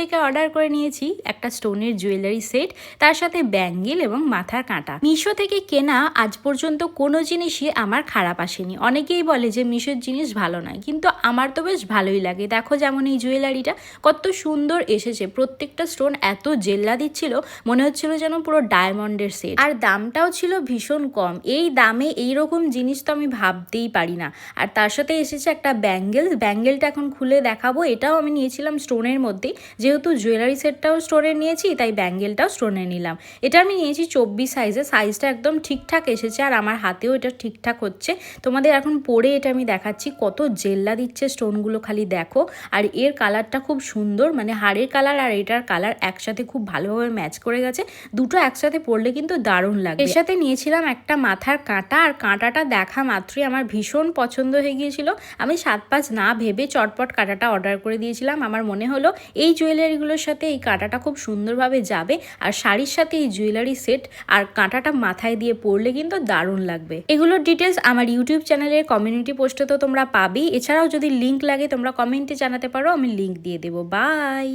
থেকে অর্ডার করে নিয়েছি একটা স্টোনের জুয়েলারি সেট, তার সাথে ব্যাঙ্গেল এবং মাথার কাঁটা। মিশো থেকে কেনা আজ পর্যন্ত কোনো জিনিসই আমার খারাপ আসেনি। অনেকেই বলে যে মিশোর জিনিস ভালো নয়, কিন্তু আমার তো বেশ ভালোই লাগে। দেখো যেমন এই জুয়েলারিটা কত সুন্দর এসেছে। প্রত্যেকটা স্টোন এত জেল্লা দিচ্ছিল মনে হচ্ছিল যেন পুরো ডায়মন্ডের সেট। আর দামটাও ছিল ভীষণ কম। এই দামে এই রকম জিনিস তো আমি ভাবতেই পারি না। আর তার সাথে এসেছে একটা ব্যাঙ্গেল। ব্যাঙ্গেলটা এখন খুলে দেখাবো। এটাও আমি নিয়েছিলাম স্টোনের মধ্যেই যেহেতু জুয়েলারি সেটটাও স্টোনের নিয়েছি, তাই ব্যাঙ্গেলটাও স্টোনের নিলাম। এটা আমি নিয়েছি চব্বিশ সাইজে সাইজটা একদম ঠিকঠাক এসেছে আর আমার হাতেও এটা ঠিকঠাক হচ্ছে। তোমাদের এখন পরে এটা আমি দেখাচ্ছি। কত জেল্লা দিচ্ছে স্টোনগুলো খালি দেখো। আর এর কালারটা খুব সুন্দর মানে হাড়ের কালার আর এটার কালার একসাথে খুব ভালোভাবে ম্যাচ করে গেছে। দুটো একসাথে পরলে কিন্তু দারুণ লাগে এর সাথে নিয়েছিলাম একটা মাথার কাঁটা আর কাঁটাটা দেখা মাত্রই আমার ভীষণ পছন্দ হয়ে গিয়েছিল। আমি সাত পাঁচ না ভেবে চটপট কাঁটাটা অর্ডার করে দিয়েছিলাম। আমার মনে হলো এই জুয়েলারিগুলোর সাথে এই কাঁটাটা খুব সুন্দরভাবে যাবে আর শাড়ির সাথে এই জুয়েলারি সেট আর কাঁটাটা মাথায় দিয়ে পরলে কিন্তু দারুণ লাগবে। এগুলোর ডিটেলস আমার ইউটিউব চ্যানেলের কমিউনিটি পোস্টে তো তোমরা পাবেই। এছাড়াও যদি লিঙ্ক লাগে তোমরা কমেন্টে জানাতে পারো, আমি লিঙ্ক দিয়ে দেবো। বাই